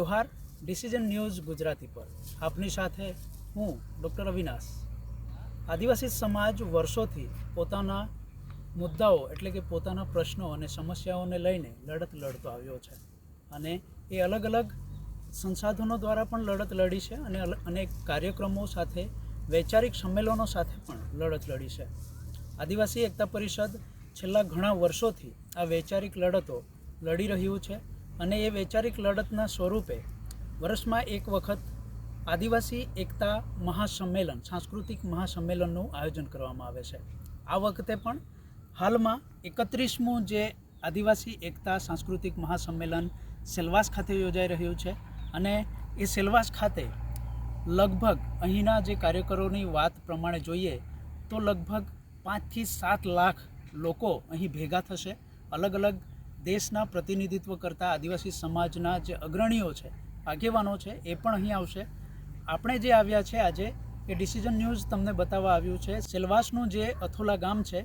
Johar decision news Gujarati પર. આપની સાથે હું, ડૉક્ટર અવિનાશ. આદિવાસી સમાજ વર્ષોથી પોતાના મુદ્દાઓ એટલે કે પોતાના પ્રશ્નો અને સમસ્યાઓને લઈને લડત લડતો આવ્યો છે. અને એ અલગ અલગ સંસાધનો દ્વારા પણ લડત લડી છે અને અનેક કાર્યક્રમો સાથે, વૈચારિક સંમેલનો સાથે પણ લડત લડી છે. આદિવાસી એકતા પરિષદ છેલ્લા ઘણા વર્ષોથી આ વૈચારિક લડતો લડી રહ્યું છે. અને એ વૈચારિક લડતના સ્વરૂપે વર્ષમાં એક વખત આદિવાસી એકતા મહાસંમેલન, સાંસ્કૃતિક મહાસંમેલનનું આયોજન કરવામાં આવે છે. આ વખતે પણ હાલમાં એકત્રીસમું જે આદિવાસી એકતા સાંસ્કૃતિક મહાસંમેલન સેલવાસ ખાતે યોજાઈ રહ્યું છે અને એ સેલવાસ ખાતે લગભગ અહીંના જે કાર્યકરોની વાત પ્રમાણે જોઈએ તો લગભગ પાંચથી સાત લાખ લોકો અહીં ભેગા થશે. અલગ અલગ દેશના પ્રતિનિધિત્વ કરતા આદિવાસી સમાજના જે અગ્રણીઓ છે, આગેવાનો છે, એ પણ અહીં આવશે. આપણે જે આવ્યા છે આજે એ ડિસિઝન ન્યૂઝ તમને બતાવવા આવ્યું છે. સેલવાસનું જે અથોલા ગામ છે,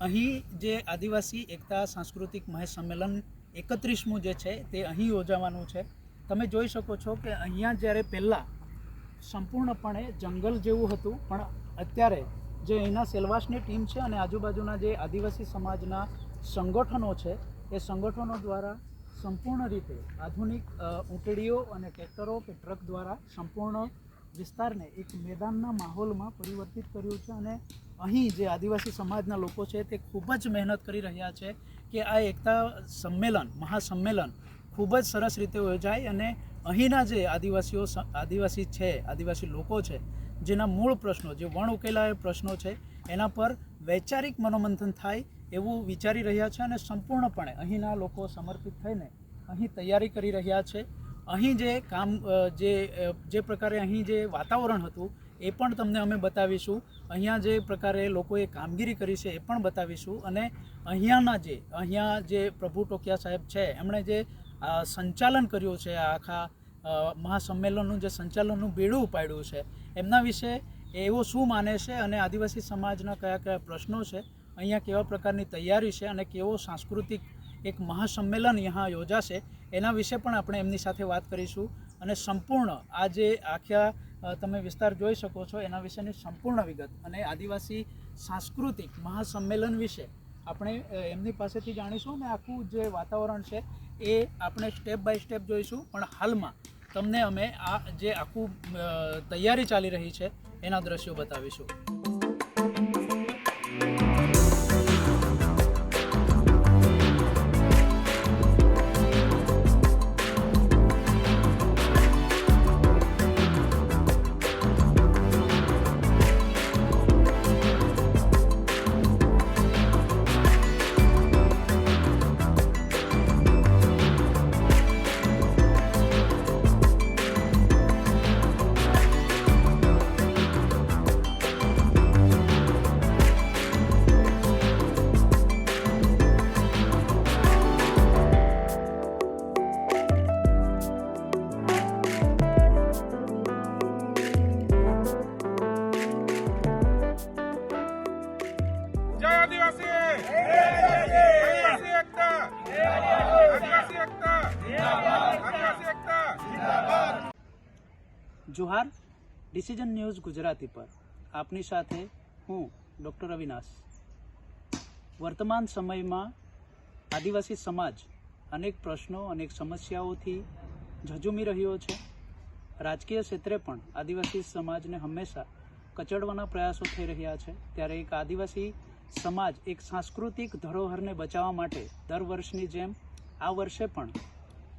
અહીં જે આદિવાસી, એકતા, સાંસ્કૃતિક મહાસંમેલન એકત્રીસમું જે છે તે અહીં યોજાવાનું છે. તમે જોઈ શકો છો કે અહીંયા જ્યારે પહેલાં સંપૂર્ણપણે જંગલ જેવું હતું, પણ અત્યારે જે અહીંના સેલવાસની ટીમ છે અને આજુબાજુના જે આદિવાસી સમાજના સંગઠનો છે એ સંગઠનો દ્વારા સંપૂર્ણ રીતે આધુનિક ઊંટડીઓ અને ટ્રેક્ટરો કે ટ્રક દ્વારા સંપૂર્ણ વિસ્તારને એક મેદાનના માહોલમાં પરિવર્તિત કર્યું છે અને અહીં જે આદિવાસી સમાજના લોકો છે તે ખૂબ જ મહેનત કરી રહ્યા છે કે આ એકતા સંમેલન, મહાસંમેલન ખૂબ જ સરસ રીતે યોજાય અને અહીંના જે આદિવાસીઓ આદિવાસી છે, આદિવાસી લોકો છે, જેના મૂળ પ્રશ્નો, જે વણ ઉકેલાયેલ પ્રશ્નો છે, એના પર વૈચારિક મનોમંથન થાય એવું વિચારી રહ્યા છે અને સંપૂર્ણપણે અહીંના લોકો સમર્પિત થઈને અહીં તૈયારી કરી રહ્યા છે. અહીં જે કામ જે જે પ્રકારે અહીં જે વાતાવરણ હતું, એ પણ તમને અમે બતાવીશું. અહીંયા જે પ્રકારે લોકોએ કામગીરી કરી છે, એ પણ બતાવીશું. અને અહીંયાના જે, અહીંયા જે પ્રભુ ટોકિયા સાહેબ છે, એમણે જે સંચાલન કર્યું છે આખા મહાસંમેલનનું જે સંચાલનનું બેડું ઉપાડ્યું છે, એમના વિશે એવો શું માને છે અને આદિવાસી સમાજના કયા કયા પ્રશ્નો છે અહીંયા કેવા પ્રકારની તૈયારી છે અને કેવો સાંસ્કૃતિક એક મહાસંમેલન અહીંયા યોજાશે, એના વિશે પણ આપણે એમની સાથે વાત કરીશું. અને સંપૂર્ણ, આ જે આખા તમે વિસ્તાર જોઈ શકો છો, એના વિશેની સંપૂર્ણ વિગત. અને આદિવાસી સાંસ્કૃતિક મહાસંમેલન વિશે આપણે એમની પાસેથી જાણીશું અને આખું જે વાતાવરણ છે, એ આપણે સ્ટેપ બાય સ્ટેપ જોઈશું. પણ હાલમાં તમને અમે આ જે આખું તૈયારી ચાલી રહી છે, એના દ્રશ્યો બતાવીશું. જોહાર ડિસિઝન ન્યૂઝ ગુજરાતી પર. આપની સાથે હું ડૉક્ટર અવિનાશ. વર્તમાન સમયમાં આદિવાસી સમાજ અનેક પ્રશ્નો, અનેક સમસ્યાઓથી ઝઝૂમી રહ્યો છે. રાજકીય ક્ષેત્રે પણ આદિવાસી સમાજને હંમેશા કચડવાના પ્રયાસો થઈ રહ્યા છે. ત્યારે એક આદિવાસી સમાજ એક સાંસ્કૃતિક ધરોહરને બચાવવા માટે દર વર્ષની જેમ આ વર્ષે પણ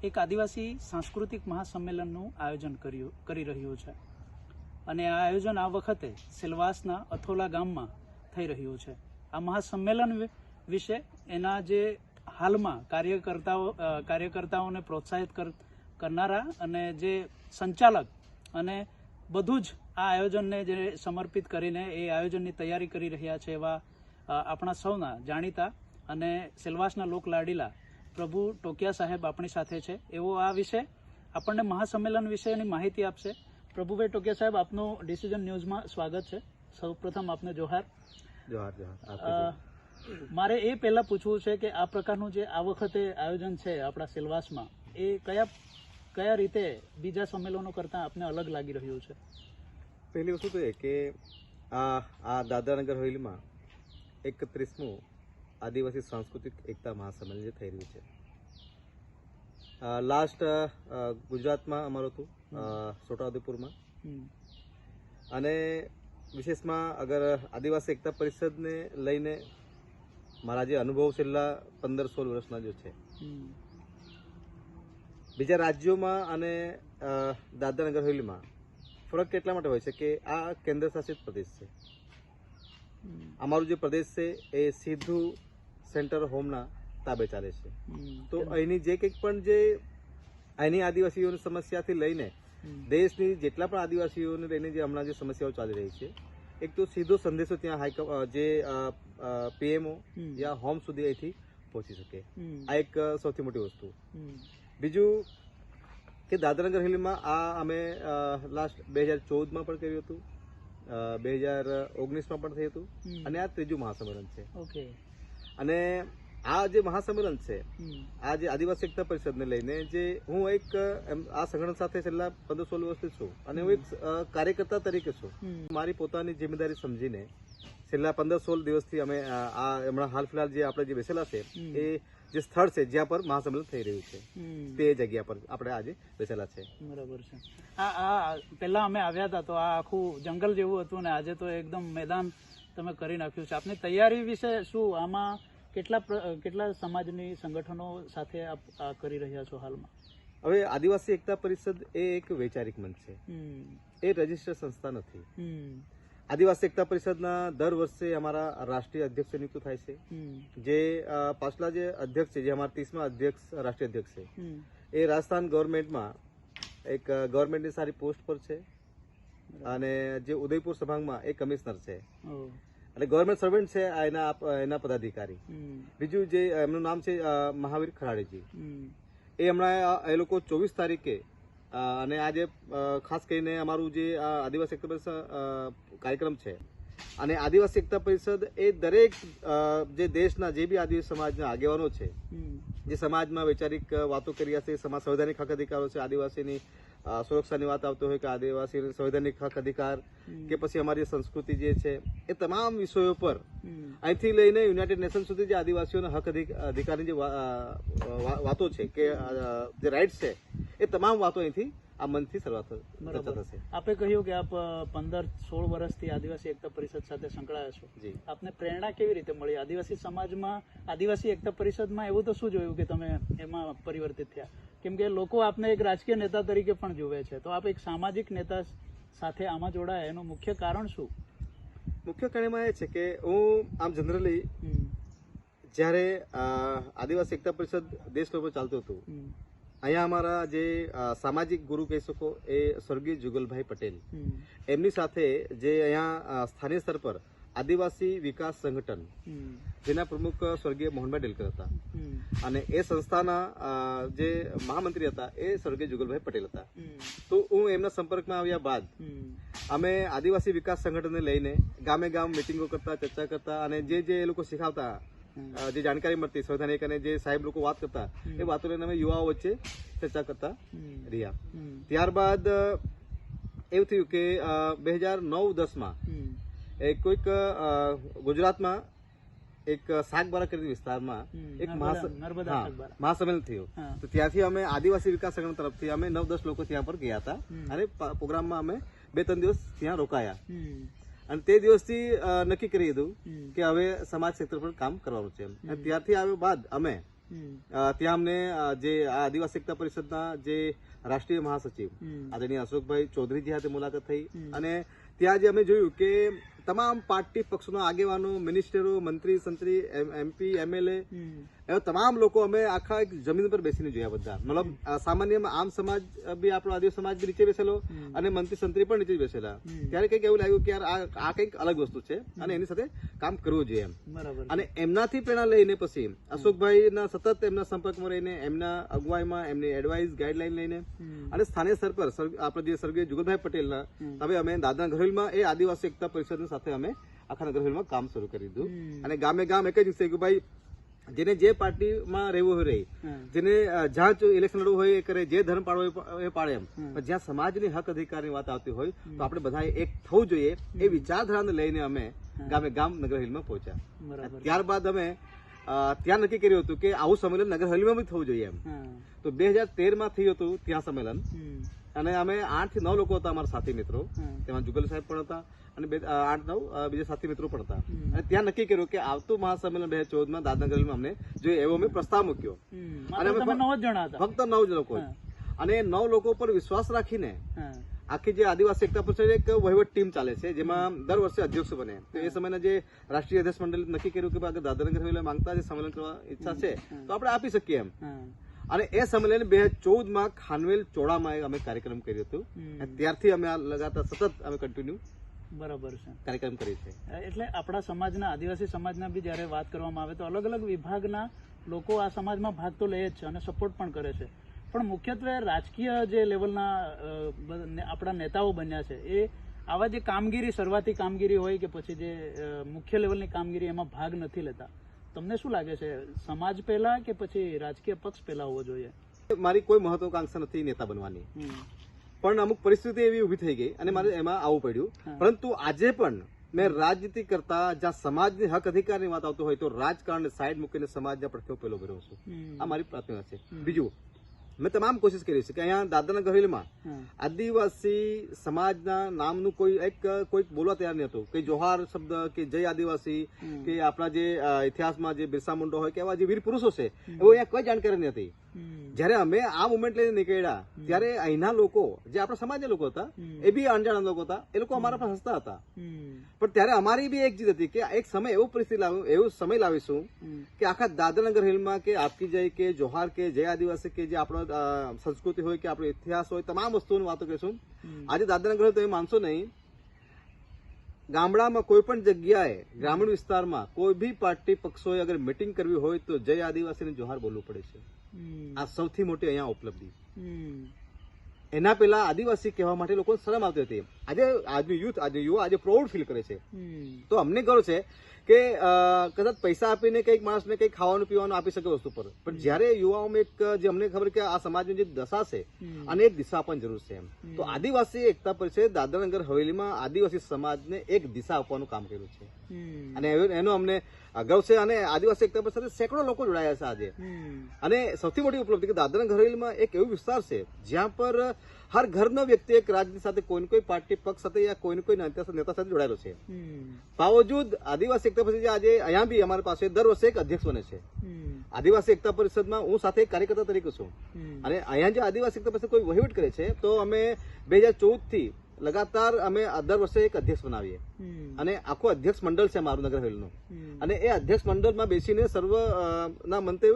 એક આદિવાસી સાંસ્કૃતિક મહાસંમેલનનું આયોજન કર્યું, કરી રહ્યું છે. અને આ આયોજન આ વખતે સેલવાસના અથોલા ગામમાં થઈ રહ્યું છે. આ મહાસંમેલન વિશે એના જે હાલમાં કાર્યકર્તાઓ કાર્યકર્તાઓને પ્રોત્સાહિત કર, કરનારા અને જે સંચાલક અને બધું જ આ આયોજનને જે સમર્પિત કરીને એ આયોજનની તૈયારી કરી રહ્યા છે એવા આપણા સૌના જાણીતા અને સેલવાસના લોક લાડીલા પ્રભુ ટોકિયા સાહેબ આપણી સાથે છે. એવો આ વિશે આપણને મહાસંમેલન વિશેની માહિતી આપશે. પ્રભુભાઈ ટોકિયા સાહેબ આપનું ડિસિઝન ન્યૂઝમાં સ્વાગત છે. સૌપ્રથમ આપને જોહાર. જોહાર જોહાર. મારે એ પહેલાં પૂછવું છે કે આ પ્રકારનું જે આ વખતે આયોજન છે આપણા સિલવાસમાં એ કયા કયા રીતે બીજા સંમેલનો કરતાં આપને અલગ લાગી રહ્યું છે? પહેલી વસ્તુ તો એ કે આ આ દાદરાનગર હવેલીમાં એકત્રીસમું આદિવાસી સાંસ્કૃતિક એકતા મહાસંમેલન જે થઈ રહ્યું છે. લાસ્ટ ગુજરાતમાં અમારું હતું છોટાઉદેપુરમાં. અને વિશેષમાં અગર આદિવાસી એકતા પરિષદને લઈને મારા જે અનુભવ છેલ્લા પંદર સોળ વર્ષના જે છે. બીજા રાજ્યોમાં અને દાદરાનગર હવેલીમાં ફરક એટલા માટે હોય છે કે આ કેન્દ્ર શાસિત પ્રદેશ છે? અમારું જે પ્રદેશ છે એ સીધું સેન્ટર હોમના તાબે ચાલે છે. તો અહીંની જે કંઈક પણ જે અહીંની આદિવાસીઓની સમસ્યાથી લઈને દેશની જેટલા પણ આદિવાસીઓને લઈને જે હમણાં જે સમસ્યાઓ ચાલી રહી છે એક તો સીધો સંદેશો ત્યાં હાઈ જે પીએમઓ યા હોમ સુધી અહીંથી પહોંચી શકે. આ એક સૌથી મોટી વસ્તુ. બીજું કે દાદરાનગર હિલમાં આ અમે લાસ્ટ બે હજાર ચૌદમાં પણ કર્યું હતું બે હજાર ઓગણીસમાં પણ થયું હતું અને આ ત્રીજું મહાસંમેલન છે. ઓકે. અને આ જે મહાસંમેલન છે આ જે આદિવાસી એકતા પરિષદને લઈને જે હું એક આ સંગઠન સાથે છેલ્લા પંદર સોળ વર્ષથી છું અને હું એક કાર્યકર્તા તરીકે છું. મારી પોતાની જિમ્મેદારી સમજીને છેલ્લા પંદર સોળ દિવસથી અમે આ હમણાં હાલ ફિલહાલ જે આપણે જે બેસેલા છે એ જે સ્થળ છે જ્યાં પર મહાસંમેલન થઈ રહ્યું છે. તે જગ્યા પર આપણે આજે બેસેલા છે. બરાબર છે. આ આ પહેલા અમે આવ્યા હતા તો આ આખું જંગલ જેવું હતું ને આજે તો એકદમ મેદાન તમે કરી નાખ્યું છે. આપની તૈયારી વિશે શું? આમાં કેટલા કેટલા સમાજની સંગઠનો સાથે આપ આ કરી રહ્યા છો હાલમાં? હવે આદિવાસી એકતા પરિષદ એ એક વૈચારિક મંચ છે. એ રજિસ્ટર સંસ્થા નથી. આદિવાસી એકતા પરિષદના દર વર્ષે અમારા રાષ્ટ્રીય અધ્યક્ષ નિયુક્ત થાય છે. જે પાછલા જે અધ્યક્ષ છે જે અમારા ત્રીસમા અધ્યક્ષ રાષ્ટ્રીય અધ્યક્ષ છે. એ રાજસ્થાન ગવર્મેન્ટમાં એક ગવર્મેન્ટની સારી પોસ્ટ પર છે. અને જે ઉદયપુર સભાગમાં એ કમિશનર છે. અને ગવર્મેન્ટ સર્વન્ટ છે એના એના પદાધિકારી. બીજું જે એમનું નામ છે મહાવીર ખરાડીજી. એ હમણાં એ લોકો ચોવીસ તારીખે અને આજે ખાસ કરીને અમારું જે આદિવાસી એકતા પરિષદ કાર્યક્રમ છે અને આદિવાસી એકતા પરિષદ એ દરેક જે દેશના જે બી આદિવાસી સમાજના આગેવાનો છે જે સમાજમાં વૈચારિક વાતો કરી હશે સમાજ સંવૈધાનિક હક અધિકારો છે આદિવાસીની સુરક્ષાની વાત આવતી હોય કે આદિવાસી સંવૈધાનિક હક અધિકાર કે પછી અમારી સંસ્કૃતિ જે છે એ તમામ વિષયો પર અહીંથી લઈને યુનાઇટેડ નેશન સુધી જે આદિવાસીઓના હક અધિકારની જે વાતો છે કે જે રાઇટ્સ છે એ તમામ વાતો અહીંથી આ મનથી શરૂઆત થશે આપે કહ્યું કે આપ પંદર સોળ વર્ષથી આદિવાસી એકતા પરિષદ સાથે સંકળાયા છો. આપને પ્રેરણા કેવી રીતે મળી? આદિવાસી સમાજમાં આદિવાસી એકતા પરિષદમાં એવું તો શું જોયું કે તમે એમાં પરિવર્તિત થયા? કેમ કે લોકો આપને એક રાજકીય નેતા તરીકે પણ જુએ છે. તો આપ એક સામાજિક નેતા સાથે આમાં જોડાયા એનું મુખ્ય કારણ શું? મુખ્ય કારણમાં એ છે કે હું આમ જનરલી જ્યારે આદિવાસી એકતા પરિષદ દેશ પર ચાલતું હતું અહીંયા અમારા જે સામાજિક ગુરુ કહી શકો એ સ્વર્ગીય જુગલભાઈ પટેલ. એમની સાથે જે અહીંયા સ્થાનિક સ્તર પર આદિવાસી વિકાસ સંગઠન જેના પ્રમુખ સ્વર્ગીય મોહનભાઈ ડેલકર હતા. અને એ સંસ્થાના જે મહામંત્રી હતા એ સ્વર્ગીય જુગલભાઈ પટેલ હતા. તો હું એમના સંપર્કમાં આવ્યા બાદ અમે આદિવાસી વિકાસ સંગઠનને લઈને ગામે ગામ મિટિંગો કરતા ચર્ચા કરતા અને જે જે એ લોકો શીખવતા જે જાણકારી મળતી સંવૈધાનિક અને જે સાહેબ લોકો વાત કરતા એ વાતો લઈને અમે યુવાઓ વચ્ચે ચર્ચા કરતા રહ્યા. ત્યારબાદ એવું થયું કે બે હજાર નવ દસમાં એક કોઈક ગુજરાતમાં એક સાગબારા કરી વિસ્તારમાં એક. મહાસંમેલન થયું. તો ત્યાંથી અમે આદિવાસી વિકાસ સંગઠન તરફથી અમે નવ દસ લોકો ત્યાં પર ગયા હતા. અને પ્રોગ્રામમાં અમે બે ત્રણ દિવસ ત્યાં રોકાયા. અને તે દિવસથી નક્કી કરી દીધું કે હવે સમાજ ક્ષેત્ર પર કામ કરવાનું છે અને ત્યારથી આવ્યા બાદ અમે ત્યાં અમને જે આદિવાસી એકતા પરિષદના જે રાષ્ટ્રીય મહાસચિવ આદરણીય અશોકભાઈ ચૌધરીજી સાથે મુલાકાત થઈ. અને ત્યાં જે અમે જોયું કે તમામ પાર્ટી પક્ષોના આગેવાનો મિનિસ્ટરો મંત્રી સંત્રી એમપી એમએલએ એવા તમામ લોકો અમે આખા એક જમીન પર બેસીને જોયા બધા. મતલબ સામાન્ય આમ સમાજ બી આપણો આદિવાસી સમાજ બી નીચે બેસેલો અને મંત્રી સંત્રી પણ નીચે બેસેલા. ત્યારે કંઈક એવું લાગ્યું કે યાર આ કંઈક અલગ વસ્તુ છે અને એની સાથે કામ કરવું જોઈએ એમ. બરાબર. અને એમનાથી પ્રેરણા લઈને પછી અશોકભાઈના સતત એમના સંપર્કમાં રહીને એમના અગુવાઈમાં એમની એડવાઇસ ગાઈડલાઈન લઈને અને સ્થાનિક સ્તર પર આપણે જે સ્વર્ગીય જુગલભાઈ પટેલના હવે અમે દાદા ઘરેલમાં એ આદિવાસી એકતા પરિષદની સાથે અમે આખા નગરવેલમાં કામ શરૂ કરી દીધું. અને ગામે ગામ એક જ વિષય કે ભાઈ જેને જે પાર્ટીમાં રહેવું હોય રહી જેને જ્યાં ઇલેક્શન લડવું હોય એ કરે જે ધર્મ પાડવો એ પાડે એમ. પણ જ્યાં સમાજની હક અધિકારની વાત આવતી હોય તો આપણે બધા એક થવું જોઈએ એ વિચારધારાને લઈને અમે ગામે ગામ નગર હિલમાં પહોંચ્યા. ત્યારબાદ અમે ત્યાં નક્કી કર્યું હતું કે આવું સંમેલન નગર હવેલીમાં બી થવું જોઈએ એમ. તો બે હજાર તેરમાં થયું હતું ત્યાં સંમેલન. અને અમે આઠથી નવ લોકો હતા અમારા સાથી મિત્રો. તેમાં જુગલ સાહેબ પણ હતા અને બે આઠ નવ બીજા સાથી મિત્રો પણ હતા. અને ત્યાં નક્કી કર્યું કે આવતું મહાસંમેલન બે હજાર ચૌદમાં દાદનગર હવેલીમાં અમને જો એવો અમે પ્રસ્તાવ મૂક્યો. અને અમે ફક્ત નવ જ લોકો અને એ નવ લોકો પર વિશ્વાસ રાખીને આખી જે આદિવાસી એકતા પરિષદ એક વહીવટ ટીમ ચાલે છે જેમાં દર વર્ષે અધ્યક્ષ બને. તો એ સમયના જે રાષ્ટ્રીય અધ્યક્ષ મંડળ નક્કી કર્યું કે દાદાનગર દાદરનગર હવેલી માંગતા જે સંમેલન કરવા ઈચ્છા છે તો આપણે આપી શકીએ એમ. અને એ સંમેલન બે હજાર ચૌદમાં ખાનવેલ ચોડામાં અમે કાર્યક્રમ કર્યું હતું. ત્યારથી અમે આ લગાતાર સતત અમે કન્ટિન્યુ બરાબર છે. કાર્યક્રમ કરીએ છીએ. એટલે આપણા સમાજના આદિવાસી સમાજના બી જ્યારે વાત કરવામાં આવે તો અલગ અલગ વિભાગના લોકો આ સમાજમાં ભાગ તો લે જ છે અને સપોર્ટ પણ કરે છે. પણ મુખ્યત્વે રાજકીય જે લેવલના આપણા નેતાઓ બન્યા છે એ આવા જે કામગીરી શરૂઆતી કામગીરી હોય કે પછી જે મુખ્ય લેવલની કામગીરી એમાં ભાગ નથી લેતા. તમને શું લાગે છે? સમાજ પહેલા કે પછી રાજકીય પક્ષ પહેલા હોવો જોઈએ? મારી કોઈ મહત્વકાંક્ષા નથી નેતા બનવાની. પણ અમુક પરિસ્થિતિ એવી ઊભી થઈ ગઈ અને મારે એમાં આવવું પડ્યું. પરંતુ આજે પણ મેં રાજનીતિ કરતા જ્યાં સમાજની હક અધિકારની વાત આવતો હોય તો રાજકારણ સાઈડ મૂકીને સમાજના પડખે પેલો ભર્યો છું. આ મારી પ્રાથમિકતા છે. બીજું મેં તમામ કોશિશ કરી છે કે અહીંયા દાદરના ગઢવીલમાં આદિવાસી સમાજના નામનું કોઈ એક કોઈ બોલવા તૈયાર નહીં હતું. કે જોહાર શબ્દ કે જય આદિવાસી કે આપણા જે ઇતિહાસમાં જે બિરસા મુંડો હોય કે એવા જે વીર પુરુષો છે એવો અહીંયા કોઈ જાણકારી હમ. જ્યારે અમે આ મુવમેન્ટ લઈને નીકળ્યા ત્યારે અહીંના લોકો જે આપણા સમાજના લોકો હતા એ બી અણજાણ લોકો હતા. એ લોકો અમારા પર હસતા હતા. પણ ત્યારે અમારી બી એક જીત હતી કે એક સમય એવો પરિસ્થિતિ લાવ્યું એવો સમય લાવીશું કે આખા દાદરનગર હિલમાં કે આપકી જય કે જોહાર કે જય આદિવાસી કે જે આપણો સંસ્કૃતિ હોય કે આપણો ઇતિહાસ હોય તમામ વસ્તુઓની વાતો કરીશું. આજે દાદરનગર હોય તો એ માનશો નહીં. ગામડામાં કોઈ પણ જગ્યાએ ગ્રામીણ વિસ્તારમાં કોઈ બી પાર્ટી પક્ષોએ અગર મિટિંગ કરવી હોય તો જય આદિવાસીને જોહાર બોલવું પડે છે. આ સૌથી મોટી અહીંયા ઉપલબ્ધિ. એના પહેલા આદિવાસી કહેવા માટે લોકો શરમ આવતી હતી. આજે આજનું યુથ આજનું યુવા આજે પ્રાઉડ ફીલ કરે છે. તો અમને ગર્વ છે કે કદાચ પૈસા આપીને કંઈક માણસને કંઈક ખાવાનું પીવાનું આપી શકે વસ્તુ પર. પણ જ્યારે યુવાઓમાં એક જે અમને ખબર કે આ સમાજની જે દશા છે અને એક દિશા આપવાની જરૂર છે એમ. તો આદિવાસી એકતા પર છે દાદરનગર હવેલીમાં આદિવાસી સમાજને એક દિશા આપવાનું કામ કર્યું છે. અને એનો અમને ગર્વ છે અને આદિવાસી એકતા પરિષદ સાથે સેંકડો લોકો જોડાયા છે આજે. અને સૌથી મોટી ઉપલબ્ધિ કે દાદરા ઘરેલીમાં એક એવો વિસ્તાર છે જ્યાં પર હર ઘરનો વ્યક્તિ એક રાજની સાથે કોઈ કોઈ પાર્ટી પક્ષ સાથે યા કોઈ કોઈ નેતા સાથે નેતા સાથે જોડાયેલો છે. બાવજૂદ આદિવાસી એકતા પરિષદ આજે અહીંયા બી અમારી પાસે દર વર્ષે એક અધ્યક્ષ બને છે. આદિવાસી એકતા પરિષદમાં હું સાથે કાર્યકર્તા તરીકે છું. અને અહીંયા જે આદિવાસી એકતા પરિષદ કોઈ વહીવટ કરે છે તો અમે બે હજાર ચૌદથી લગાતાર અમે દર વર્ષે એક અધ્યક્ષ બનાવીએ. અને આખું અધ્યક્ષ મંડળ છે મારું નગર હવેલીનું અને એ અધ્યક્ષ મંડળમાં બેસીને સર્વ ના મંત્રી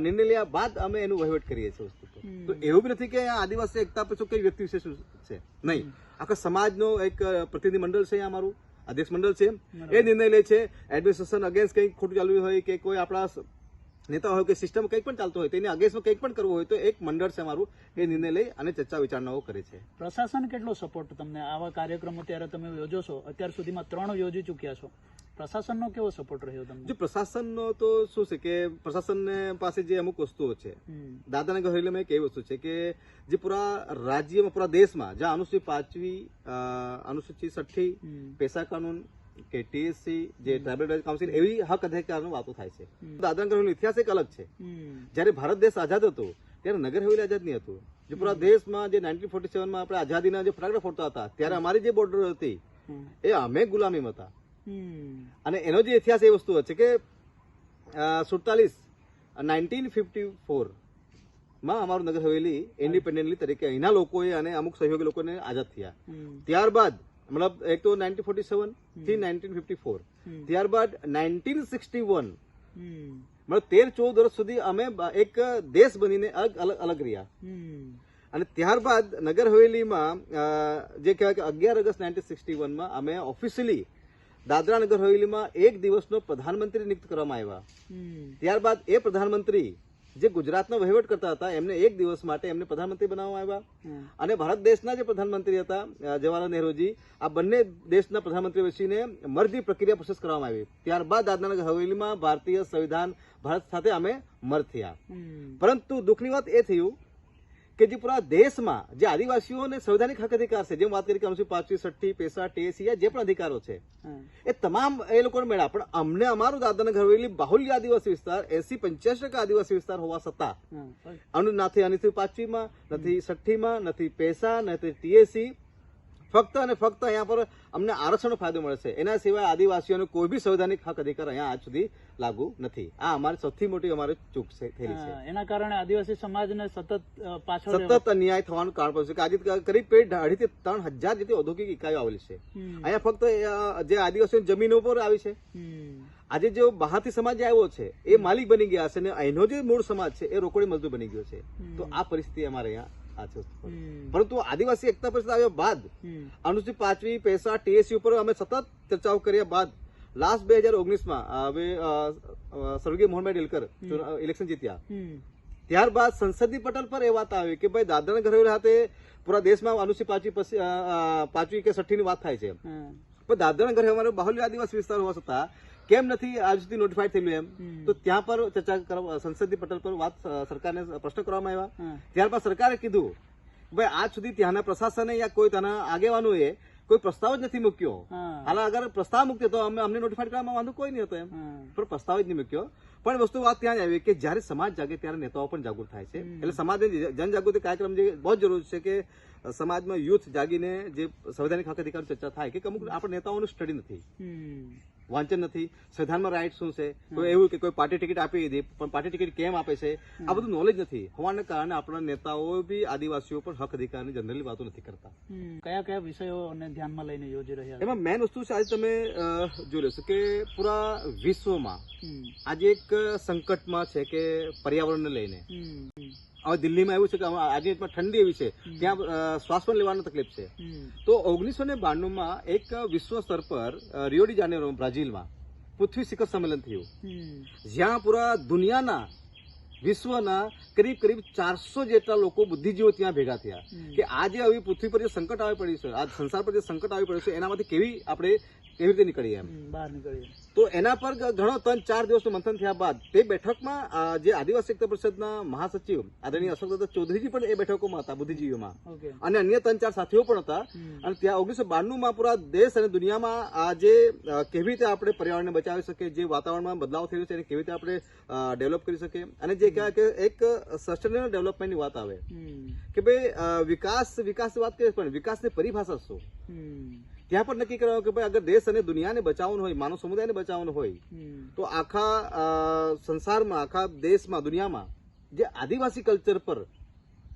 નિર્ણય લેવા બાદ અમે એનું વહીવટ કરીએ છીએ વસ્તુ તો એવું બી નથી કે આદિવાસી એકતા પછી કઈ વ્યક્તિ વિશેષ છે. નહીં. આખા સમાજનો એક પ્રતિનિધિ મંડળ છે અમારું અધ્યક્ષ મંડળ છે. એ નિર્ણય લે છે. એડમિનિસ્ટ્રેશન અગેન્સ્ટ કંઈક ખોટું ચાલુ હોય કે કોઈ આપણા નેતા હોય કે સિસ્ટમ કંઈક પણ ચાલતો હોય તેની અગેન્સ્ટમાં કંઈક પણ કરવું હોય તો એક મંડળ છે અમારું એ નિર્ણય લઈ અને ચર્ચા વિચારણાઓ કરે છે પ્રશાસન કેટલો સપોર્ટ તમને આવા કાર્યક્રમો ત્યારે તમે યોજો છો અત્યાર સુધીમાં ત્રણ યોજી ચૂક્યા છો પ્રશાસનનો કેવો સપોર્ટ રહ્યો તમને જો પ્રશાસનનો તો શું છે કે પ્રશાસન પાસે જે અમુક વસ્તુઓ છે. દાદાનગર હવેલીમાં એક એવી વસ્તુ છે કે જે પૂરા રાજ્યમાં પૂરા દેશમાં જ્યાં અનુસૂચિત પાંચવી અનુસૂચિત છઠ્ઠી. પૈસા કાનૂન કે ટીએસસી જે ટ્રાઇબલ રાઇટ કાઉન્સિલ એવી હક અધિકારનું વાતો થાય છે. દાદરા નગર ઇતિહાસ એક અલગ છે. જ્યારે ભારત દેશ આઝાદ હતો ત્યારે નગર હવેલી આઝાદ નહીં હતું જે પૂરા દેશમાં જે નાઇન્ટીન ફોર્ટી સેવનમાં આપણે આઝાદીના જે ફટાકડા ફોડતા હતા ત્યારે અમારી જે બોર્ડર હતી એ અમે ગુલામીમાં હતા. અને એનો જે ઇતિહાસ એ વસ્તુ છે કે સુડતાલીસ નાઇન્ટીન ફિફ્ટી ફોરમાં અમારું નગર હવેલી ઇન્ડિપેન્ડન્ટલી તરીકે અહીંના લોકોએ અને અમુક સહયોગી લોકોને આઝાદ થયા. ત્યારબાદ મતલબ એક તો નાઇન્ટીન ફોર્ટી સેવનથી નાઇન્ટીન ફિફ્ટી ફોર. ત્યારબાદ નાઇન્ટીન સિક્સટી વન. મતલબ તેર ચૌદ વર્ષ સુધી અમે એક દેશ બનીને અલગ અલગ રહ્યા. અને ત્યારબાદ નગર હવેલીમાં જે કહેવાય કે અગિયાર ઓગસ્ટ નાઇન્ટીન સિક્સટી વનમાં અમે ઓફિશિયલી દાદરા નગર હવેલીમાં એક દિવસનો પ્રધાનમંત્રી નિયુક્ત કરવામાં આવ્યા. ત્યારબાદ એ પ્રધાનમંત્રી જે ગુજરાતનો વહીવટ કરતા હતા એમને એક દિવસ માટે એમને પ્રધાનમંત્રી બનાવવામાં આવ્યા. અને ભારત દેશના જે પ્રધાનમંત્રી હતા જવાહરલાલ નહેરુજી આ બંને દેશના પ્રધાનમંત્રી વચ્ચેને મરજી પ્રક્રિયા પ્રોસેસ કરવામાં આવી. ત્યારબાદ દાદરાનગર હવેલીમાં ભારતીય સંવિધાન ભારત સાથે અમે મર થયા. પરંતુ દુઃખની વાત એ થયું કે જે પૂરા દેશમાં જે આદિવાસીઓને સંવૈધાનિક હક અધિકાર છે જેમ વાત કરી કે અનુસૂચિત પાંચમી છઠ્ઠી પેસા ટેસી જે પણ અધિકારો છે એ તમામ એ લોકોને મળ્યા પણ અમને અમારું દાદાને હવેલી બાહુલ્ય આદિવાસી વિસ્તાર એસી પંચ્યાસી ટકા આદિવાસી વિસ્તાર હોવા છતાં. અનુ નથી અનુસૂચિત પાંચવીમાં નથી છઠ્ઠીમાં નથી પેસા નથી ટીએસી ફક્ત અને ફક્ત અહીંયા પર અમને આરક્ષણનો ફાયદો મળશે એના સિવાય આદિવાસીઓનો કોઈ બી સંવૈધાનિક હક અધિકાર અહીંયા આજ સુધી લાગુ નથી આ અમારી સૌથી મોટી અમારી ચૂક છે થયેલી છે એના કારણે આદિવાસી સમાજને સતત પાછળ સતત અન્યાય થવાનું કારણ પડશે કે આજે કરીબ પેટ અઢીથી ત્રણ હજાર જેટલી ઔદ્યોગિક ઇકાઈઓ આવેલી છે. અહીંયા ફક્ત જે આદિવાસીઓની જમીનો પર આવી છે. આજે જે બહારથી સમાજ આવ્યો છે એ માલિક બની ગયા છે અને અહીંનો જે મૂળ સમાજ છે એ રોકડી મજદૂર બની ગયો છે તો આ પરિસ્થિતિ અમારે અહીંયા. પરંતુ આદિવાસી એકતા પરિષદ આવ્યા બાદ. અનુસૂચિત પાંચમી પૈસા ટીએસસી ઉપર અમે સતત ચર્ચાઓ કર્યા બાદ લાસ્ટ બે હજાર ઓગણીસમાં હવે સ્વર્ગીય મોહનભાઈ ડેલકર ઇલેક્શન જીત્યા. ત્યારબાદ સંસદની પટલ પર એ વાત આવી કે ભાઈ દાદરાનગર હવેલી સાથે પૂરા દેશમાં અનુસૂચિત પાંચમી પાંચમી કે છઠ્ઠીની વાત થાય છે પણ પણ ઘરે અમારે બાહુલ્ય આદિવાસી વિસ્તાર હોવા છતાં કેમ નથી? આજ સુધી નોટિફાઈડ થયેલું એમ. તો ત્યાં પર ચર્ચા સંસદની પટલ પર વાત સરકારને પ્રશ્ન કરવામાં આવ્યા. ત્યાર ત્યારબાદ સરકારે કીધું ભાઈ આજ સુધી ત્યાંના પ્રશાસને યા કોઈ ત્યાંના આગેવાનોએ કોઈ પ્રસ્તાવ જ નથી મૂક્યો. હાલ અગર પ્રસ્તાવ મૂક્યો તો અમે અમને નોટિફાઈડ કરવામાં વાંધો કોઈ નહીં હતો એમ. પણ પ્રસ્તાવ જ નહીં મૂક્યો. પણ વસ્તુ વાત ત્યાં જ આવી કે જ્યારે સમાજ જાગે ત્યારે નેતાઓ પણ જાગૃત થાય છે. એટલે સમાજની જનજાગૃતિ કાર્યક્રમ જે બહુ જ જરૂરી છે કે સમાજમાં યુથ જાગીને જે સંવૈધાનિક હક અધિકાર ચર્ચા થાય કે અમુક આપણા નેતાઓનું સ્ટડી નથી. વાંચન નથી સંવિધાનમાં રાઇટ શું છે? કોઈ એવું કે કોઈ પાર્ટી ટિકિટ આપી દીધી પણ પાર્ટી ટિકિટ કેમ આપે છે? આ બધું નોલેજ નથી. હોવાને કારણે આપણા નેતાઓ બી આદિવાસીઓ પર હક અધિકારની જનરલી વાતો નથી કરતા. કયા કયા વિષયોને ધ્યાનમાં લઈને યોજી રહ્યા એમાં મેન વસ્તુ છે આજે તમે જોઈ લેશો કે પૂરા વિશ્વમાં. આજે એક સંકટમાં છે કે પર્યાવરણને લઈને. હવે દિલ્હીમાં એવું છે કે હવે આજે ઠંડી એવી છે. ત્યાં શ્વાસ પણ લેવાની તકલીફ છે. તો ઓગણીસો ને બાણુંમાં એક વિશ્વ સ્તર પર રિયોડી જાનેરો બ્રાઝિલમાં પૃથ્વી શિખર સંમેલન થયું. જ્યાં પૂરા દુનિયાના વિશ્વના કરીબ કરીબ ચારસો જેટલા લોકો બુદ્ધિજીવો ત્યાં ભેગા થયા. કે આજે આવી પૃથ્વી પર જે સંકટ આવી પડ્યું છે આ સંસાર પર જે સંકટ આવી પડ્યું છે એનામાંથી કેવી આપણે કેવી રીતે નીકળીએ એમ. બહાર નીકળીએ. તો એના પર ઘણો ત્રણ ચાર દિવસનું મંથન થયા બાદ તે બેઠકમાં જે આદિવાસી એકતા પરિષદના મહાસચિવ આદરણીય અશોક દત્ત ચૌધરીજી પણ એ બેઠકોમાં હતા બુદ્ધિજીવીઓમાં. અને અન્ય ત્રણ ચાર સાથીઓ પણ હતા. અને ત્યાં ઓગણીસો બાણુંમાં પૂરા દેશ અને દુનિયામાં આ જે કેવી રીતે આપણે પર્યાવરણને બચાવી શકીએ જે વાતાવરણમાં બદલાવ થયો છે એને કેવી રીતે આપણે ડેવલપ કરી શકીએ. અને જે કહેવાય કે એક સસ્ટેનેબલ ડેવલપમેન્ટની વાત આવે. કે ભાઈ વિકાસ વિકાસ વિકાસની વાત કરીએ પણ વિકાસની પરિભાષા શું. ત્યાં પણ નક્કી કરવાનું કે ભાઈ અગર દેશ અને દુનિયાને બચાવવાનું હોય માનવ સમુદાયને બચાવવાનું હોય તો આખા સંસારમાં આખા દેશમાં દુનિયામાં જે આદિવાસી કલ્ચર પર.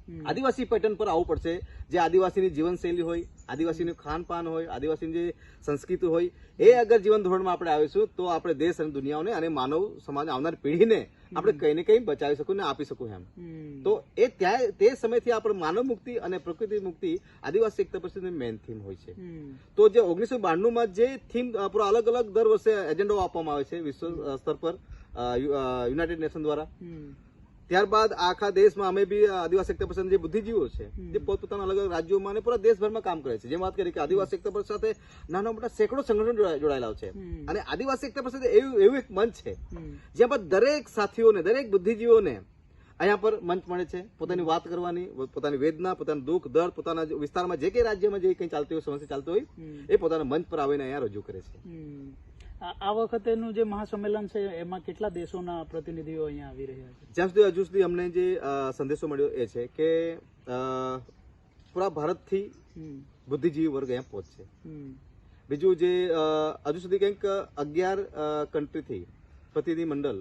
આદિવાસી પેટર્ન પર આવવું પડશે. જે આદિવાસીની જીવનશૈલી હોય આદિવાસીનું ખાનપાન હોય આદિવાસીની જે સંસ્કૃતિ હોય એ અગર જીવન ધોરણમાં આપણે આવીશું તો આપણે દેશ અને દુનિયાને અને માનવ સમાજ આવનાર પેઢીને આપણે કંઈ ને કંઈ બચાવી શકું ને આપી શકું એમ. તો એ ત્યાં તે સમયથી આપણે માનવ મુક્તિ અને પ્રકૃતિ મુક્તિ આદિવાસી એકતા પરિષદની મેન થીમ હોય છે. તો જે ઓગણીસો બાણુંમાં જે થીમ આપણો અલગ અલગ દર વર્ષે એજન્ડો આપવામાં આવે છે વિશ્વ સ્તર પર યુનાઇટેડ નેશન દ્વારા. ત્યારબાદ આખા દેશમાં અમે બી આદિવાસી એકતા પરિષદ જે બુદ્ધિજીવીઓ છે જે પોતપોતાના અલગ અલગ રાજ્યોમાં અને પૂરા દેશભરમાં કામ કરે છે. જેમ વાત કરી કે આદિવાસી એકતા પરિષદ સાથે નાના મોટા સેંકડો સંગઠન જોડાયેલા છે. અને આદિવાસી એકતા પરિષદ એવું એવું એક મંચ છે જ્યાં પર દરેક સાથીઓને દરેક બુદ્ધિજીવીઓને અહીંયા પર મંચ મળે છે. પોતાની વાત કરવાની પોતાની વેદના પોતાનું દુઃખ દર્દ પોતાના વિસ્તારમાં જે કંઈ રાજ્યમાં જે કંઈ ચાલતી હોય સમસ્યા ચાલતી હોય એ પોતાના મંચ પર આવીને અહીંયા રજૂ કરે છે. આ વખતેનું જે મહાસંમેલન છે એમાં કેટલા દેશોના પ્રતિનિધિઓ અહીંયા આવી રહ્યા છે જ્યાં સુધી હજુ સુધી અમને જે સંદેશો મળ્યો એ છે કે પૂરા ભારતથી. બુદ્ધિજીવી વર્ગ અહીંયા પહોંચશે. બીજું જે હજુ સુધી કંઈક અગિયાર કન્ટ્રીથી પ્રતિનિધિ મંડળ.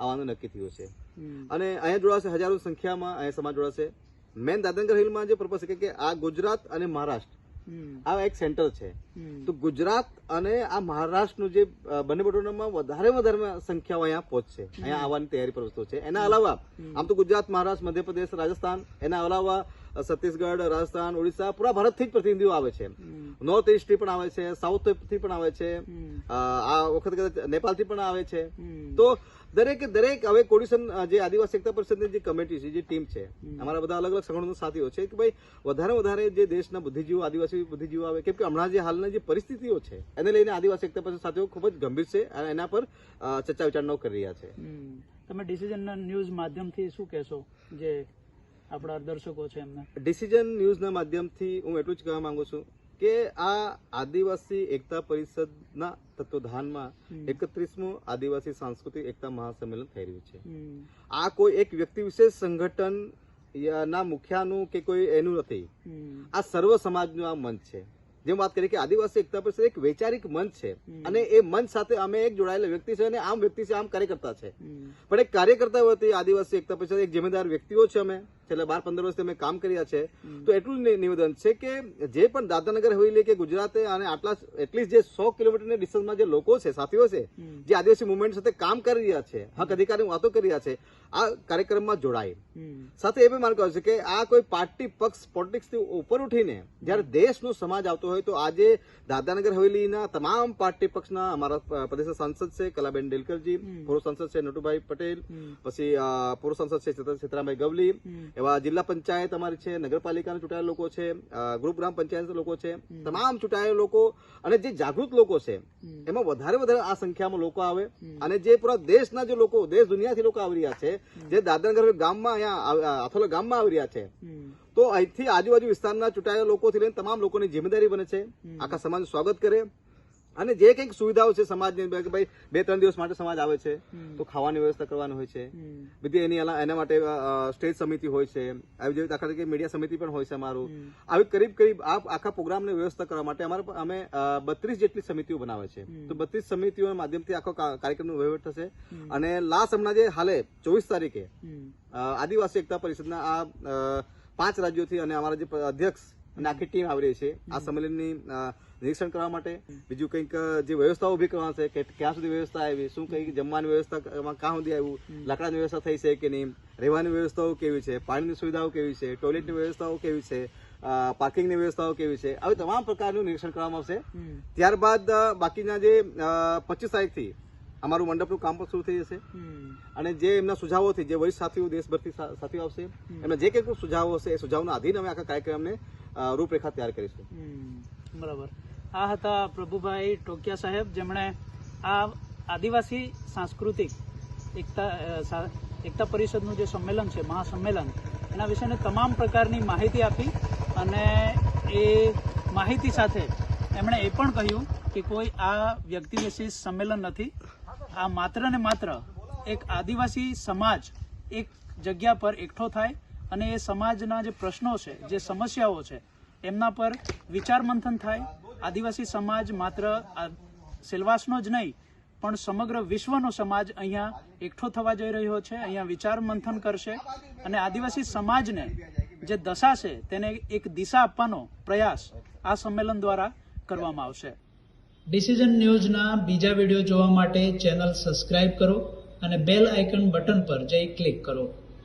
આવવાનું નક્કી થયું છે અને અહીંયા જોડાશે હજારો સંખ્યામાં અહીંયા સમાજ જોડાશે મેન દાદનગર હિલમાં જે પર્પઝ છે કે આ ગુજરાત અને મહારાષ્ટ્ર. આ એક સેન્ટર છે. તો ગુજરાત અને આ મહારાષ્ટ્રનું જે અ, બંને બટોરમાં વધારે વધારે સંખ્યાઓ અહીંયા પહોંચશે. અહીંયા આવવાની તૈયારી પર વસ્તુ છે. એના અલાવા આમ તો ગુજરાત મહારાષ્ટ્ર મધ્યપ્રદેશ રાજસ્થાન એના અલાવા છત્તીસગઢ રાજસ્થાન ઓડિશા પૂરા ભારતથી જ પ્રતિનિધિઓ આવે છે. નોર્થ ઇસ્ટથી પણ આવે છે સાઉથથી પણ આવે છે. આ વખત કદાચ નેપાળથી પણ આવે છે. તો દરેક દરેક હવે કોડિશન જે આદિવાસી એકતા પરિષદની જે કમિટી છે જે ટીમ છે અમારા બધા અલગ અલગ સંગઠનો સાથીઓ છે કે ભાઈ વધારે વધારે જે દેશના બુદ્ધિજીવો આદિવાસી બુદ્ધિજીવો આવે કેમ કે હમણાં જે હાલના જે પરિસ્થિતિઓ છે એને લઈને આદિવાસી એકતા પરિષદ સાથીઓ ખૂબ જ ગંભીર છે અને એના પર ચર્ચા વિચારણાઓ કરી રહ્યા છે. તમે ડિસિઝનના ન્યૂઝ માધ્યમથી શું કહેશો જે આપણા દર્શકો છે એમને? ડિસિઝન ન્યૂઝના માધ્યમથી હું એટલું જ કહેવા માંગુ છું કે આ આદિવાસી એકતા પરિષદના તત્વધાનમાં એકત્રીસમું આદિવાસી સાંસ્કૃતિક એકતા મહાસંમેલન થઈ રહ્યું છે. આ કોઈ એક વ્યક્તિ વિશેષ સંગઠન ના મુખ્યાનું કે કોઈ એનું નથી. આ સર્વ સમાજનું આ મંચ છે. જેમ વાત કરી કે આદિવાસી એકતા પરિષદ એક વૈચારિક મંચ છે. અને એ મંચ સાથે અમે એક જોડાયેલા વ્યક્તિ છે અને આમ વ્યક્તિ છે આમ કાર્યકર્તા છે. પણ એક કાર્યકર્તા વતી આદિવાસી એકતા પરિષદ એક જિમ્મેદાર વ્યક્તિઓ છે અમે. છેલ્લા બાર પંદર વર્ષથી અમે કામ કર્યા છે. તો એટલું નિવેદન છે કે જે પણ દાદાનગર હવેલી કે ગુજરાતે અને આટલા એટલીસ્ટ જે સો કિલોમીટરના ડિસ્ટન્સમાં જે લોકો છે સાથીઓ છે જે આદિવાસી મુવમેન્ટ સાથે કામ કરી રહ્યા છે હક અધિકારની વાતો કરી રહ્યા છે આ કાર્યક્રમમાં જોડાય. સાથે એ બી મારે કહ્યું છે કે આ કોઈ પાર્ટી પક્ષ પોલિટિક્સ ઉપર ઉઠીને જ્યારે દેશનો સમાજ આવતો હોય તો આજે દાદાનગર હવેલીના તમામ પાર્ટી પક્ષના અમારા પ્રદેશ સાંસદ છે કલાબેન ડેલકરજી પૂર્વ સાંસદ છે નટુભાઈ પટેલ પછી પૂર્વ સાંસદ છે સીતારામભાઈ ગવલી. એવા જિલ્લા પંચાયત અમારી છે નગરપાલિકાના ચૂંટાયેલા લોકો છે ગ્રુપ ગ્રામ પંચાયત લોકો છે તમામ ચૂંટાયેલા લોકો અને જે જાગૃત લોકો છે એમાં વધારે વધારે આ સંખ્યામાં લોકો આવે અને જે પૂરા દેશના જે લોકો દેશ દુનિયાથી લોકો આવી રહ્યા છે જે દાદરનગર ગામમાં અહીંયા અથોલા ગામમાં આવી રહ્યા છે તો અહીંથી આજુબાજુ વિસ્તારના ચૂંટાયેલા લોકોથી લઈને તમામ લોકોની જિમ્મેદારી બને છે. આખા સમાજ સ્વાગત કરે. અને જે કંઈક સુવિધાઓ છે સમાજની કે ભાઈ બે ત્રણ દિવસ માટે સમાજ આવે છે તો ખાવાની વ્યવસ્થા કરવાની હોય છે. બધી એની એના માટે સ્ટેજ સમિતિ હોય છે. આવી જેવી દાખલા તરીકે મીડિયા સમિતિ પણ હોય છે અમારું. આવી કરીબ કરીબ આ આખા પ્રોગ્રામને વ્યવસ્થા કરવા માટે અમારે અમે બત્રીસ જેટલી સમિતિઓ બનાવે છે. તો બત્રીસ સમિતિઓના માધ્યમથી આખો કા- કાર્યક્રમનો વહીવટ થશે. અને લાસ્ટ હમણાં જે હાલે ચોવીસ તારીખે આદિવાસી એકતા પરિષદના આ પાંચ રાજ્યોથી અને અમારા જે અધ્યક્ષ અને આખી ટીમ આવી રહી છે. આ સંમેલનની નિરીક્ષણ કરવા માટે બીજું કંઈક જે વ્યવસ્થાઓ ઊભી કરવાના છે કે ક્યાં સુધી વ્યવસ્થા આવી શું કઈ જમવાની વ્યવસ્થા ક્યાં સુધી આવ્યું લાકડાની વ્યવસ્થા થઈ છે કે નહીં રહેવાની વ્યવસ્થાઓ કેવી છે પાણીની સુવિધાઓ કેવી છે ટોયલેટની વ્યવસ્થાઓ કેવી છે પાર્કિંગની વ્યવસ્થાઓ કેવી છે આવી તમામ પ્રકારનું નિરીક્ષણ કરવામાં આવશે. ત્યારબાદ બાકીના જે પચીસ તારીખથી અમારું મંડપનું કામ પણ શરૂ થઈ જશે. અને જે એમના સુઝાવોથી જે વરિષ્ઠ સાથીઓ દેશભરથી સાથીઓ આવશે એમના જે કંઈ સુઝાવો હશે એ સુઝાવના આધીન અમે આખા કાર્યક્રમને રૂપરેખા તૈયાર કરીશું. બરાબર. આ હતા પ્રભુભાઈ ટોકિયા સાહેબ, જેમણે આ આદિવાસી સાંસ્કૃતિક એકતા એકતા પરિષદનું જે સંમેલન છે, મહાસંમેલન, એના વિશેની તમામ પ્રકારની માહિતી આપી અને એ માહિતી સાથે એમણે એ પણ કહ્યું કે કોઈ આ વ્યક્તિ વિશેષ સંમેલન નથી. આ માત્ર ને માત્ર એક આદિવાસી સમાજ એક જગ્યા પર એકઠો થાય અને એ સમાજના જે પ્રશ્નો છે, જે સમસ્યાઓ છે, એમના પર વિચાર મંથન થાય. આદિવાસી સમાજ માત્ર સેલવાસનો જ નહીં, પણ સમગ્ર વિશ્વનો સમાજ અહીંયા એકઠો થવા જઈ રહ્યો છે, અહીંયા વિચાર મંથન કરશે. અને આદિવાસી સમાજને જે દશા છે, તેને એક દિશા આપવાનો પ્રયાસ આ સંમેલન દ્વારા કરવામાં આવશે. ડિસિઝન ન્યૂઝના બીજા વીડિયો જોવા માટે ચેનલ સબસ્ક્રાઇબ કરો અને બેલ આઇકન બટન પર જઈ ક્લિક કરો.